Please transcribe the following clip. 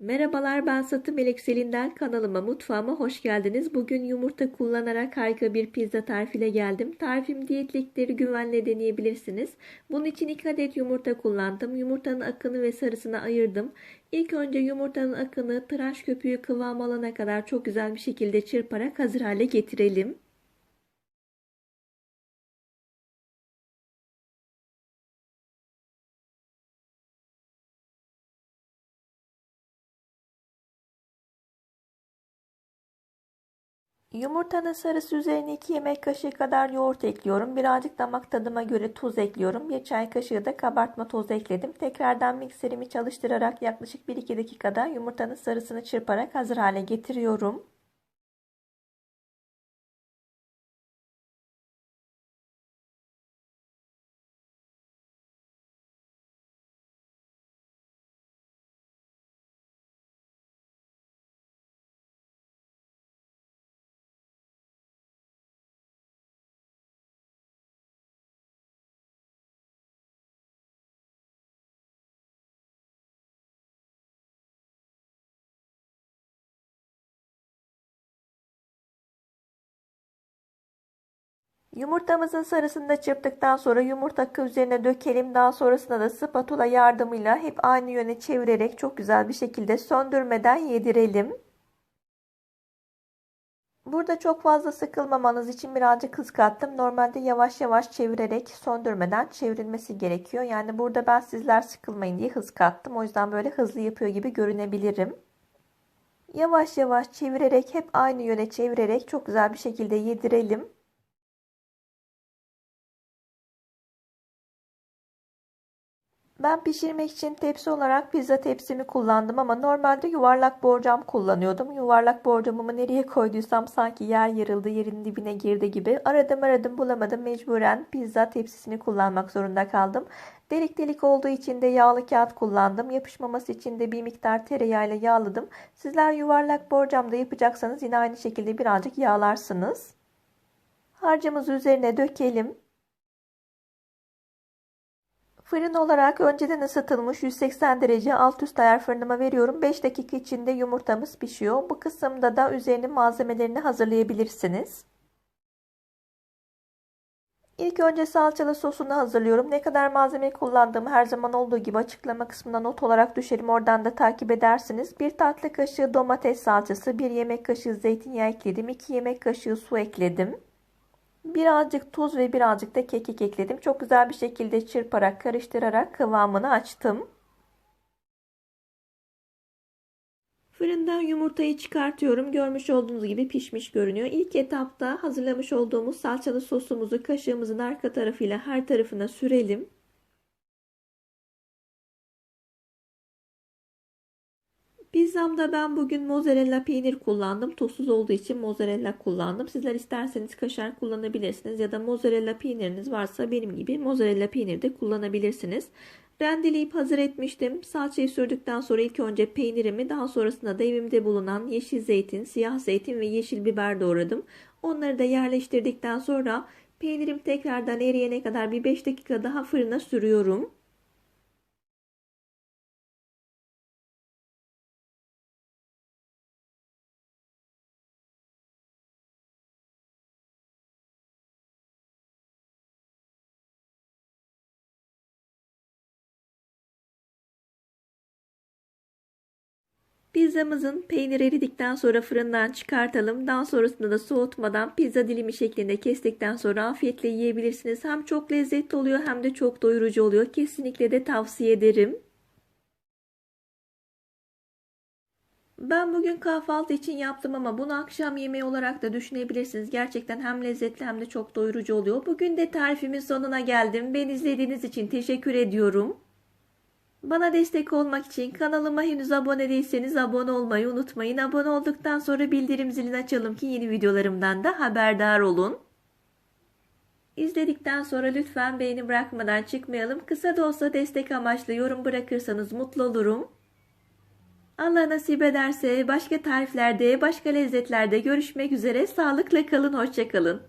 Merhabalar ben Satı Melek Selin'den kanalıma mutfağıma hoş geldiniz. Bugün yumurta kullanarak harika bir pizza tarifiyle geldim. Tarifim diyetlikleri güvenle deneyebilirsiniz. Bunun için 2 adet yumurta kullandım. Yumurtanın akını ve sarısını ayırdım. İlk önce yumurtanın akını tıraş köpüğü kıvam alana kadar çok güzel bir şekilde çırparak hazır hale getirelim. Yumurtanın sarısı üzerine 2 yemek kaşığı kadar yoğurt ekliyorum. Birazcık damak tadıma göre tuz ekliyorum. 1 çay kaşığı da kabartma tozu ekledim. Tekrardan mikserimi çalıştırarak yaklaşık 1-2 dakikada yumurtanın sarısını çırparak hazır hale getiriyorum. Yumurtamızın sarısını da çırptıktan sonra yumurta akı üzerine dökelim. Daha sonrasında da spatula yardımıyla hep aynı yöne çevirerek çok güzel bir şekilde söndürmeden yedirelim. Burada çok fazla sıkılmamanız için birazcık hız kattım. Normalde yavaş yavaş çevirerek söndürmeden çevrilmesi gerekiyor. Yani burada ben sizler sıkılmayın diye hız kattım. O yüzden böyle hızlı yapıyor gibi görünebilirim. Yavaş yavaş çevirerek hep aynı yöne çevirerek çok güzel bir şekilde yedirelim. Ben pişirmek için tepsi olarak pizza tepsimi kullandım ama normalde yuvarlak borcam kullanıyordum. Yuvarlak borcamımı nereye koyduysam sanki yer yarıldı, yerin dibine girdi gibi. Aradım aradım bulamadım. Mecburen pizza tepsisini kullanmak zorunda kaldım. Delik delik olduğu için de yağlı kağıt kullandım. Yapışmaması için de bir miktar tereyağıyla yağladım. Sizler yuvarlak borcamda yapacaksanız yine aynı şekilde birazcık yağlarsınız. Harcımızı üzerine dökelim. Fırın olarak önceden ısıtılmış 180 derece alt üst ayar fırınıma veriyorum. 5 dakika içinde yumurtamız pişiyor. Bu kısımda da üzerine malzemelerini hazırlayabilirsiniz. İlk önce salçalı sosunu hazırlıyorum. Ne kadar malzeme kullandığımı her zaman olduğu gibi açıklama kısmına not olarak düşerim. Oradan da takip edersiniz. 1 tatlı kaşığı domates salçası, 1 yemek kaşığı zeytinyağı ekledim. 2 yemek kaşığı su ekledim. Birazcık tuz ve birazcık da kekik ekledim. Çok güzel bir şekilde çırparak karıştırarak kıvamını açtım. Fırından yumurtayı çıkartıyorum. Görmüş olduğunuz gibi pişmiş görünüyor. İlk etapta hazırlamış olduğumuz salçalı sosumuzu kaşığımızın arka tarafıyla her tarafına sürelim. Pizzamda ben bugün mozzarella peynir kullandım. Tuzsuz olduğu için mozzarella kullandım. Sizler isterseniz kaşar kullanabilirsiniz ya da mozzarella peyniriniz varsa benim gibi mozzarella peynir de kullanabilirsiniz. Rendeleyip hazır etmiştim. Salçayı sürdükten sonra ilk önce peynirimi daha sonrasında da evimde bulunan yeşil zeytin, siyah zeytin ve yeşil biber doğradım. Onları da yerleştirdikten sonra peynirim tekrardan eriyene kadar bir 5 dakika daha fırına sürüyorum. Pizzamızın peynir eridikten sonra fırından çıkartalım. Daha sonrasında da soğutmadan pizza dilimi şeklinde kestikten sonra afiyetle yiyebilirsiniz. Hem çok lezzetli oluyor hem de çok doyurucu oluyor. Kesinlikle de tavsiye ederim. Ben bugün kahvaltı için yaptım ama bunu akşam yemeği olarak da düşünebilirsiniz. Gerçekten hem lezzetli hem de çok doyurucu oluyor. Bugün de tarifimin sonuna geldim. Beni izlediğiniz için teşekkür ediyorum. Bana destek olmak için kanalıma henüz abone değilseniz abone olmayı unutmayın. Abone olduktan sonra bildirim zilini açalım ki yeni videolarımdan da haberdar olun. İzledikten sonra lütfen beğeni bırakmadan çıkmayalım. Kısa da olsa destek amaçlı yorum bırakırsanız mutlu olurum. Allah nasip ederse başka tariflerde, başka lezzetlerde görüşmek üzere. Sağlıkla kalın, hoşçakalın.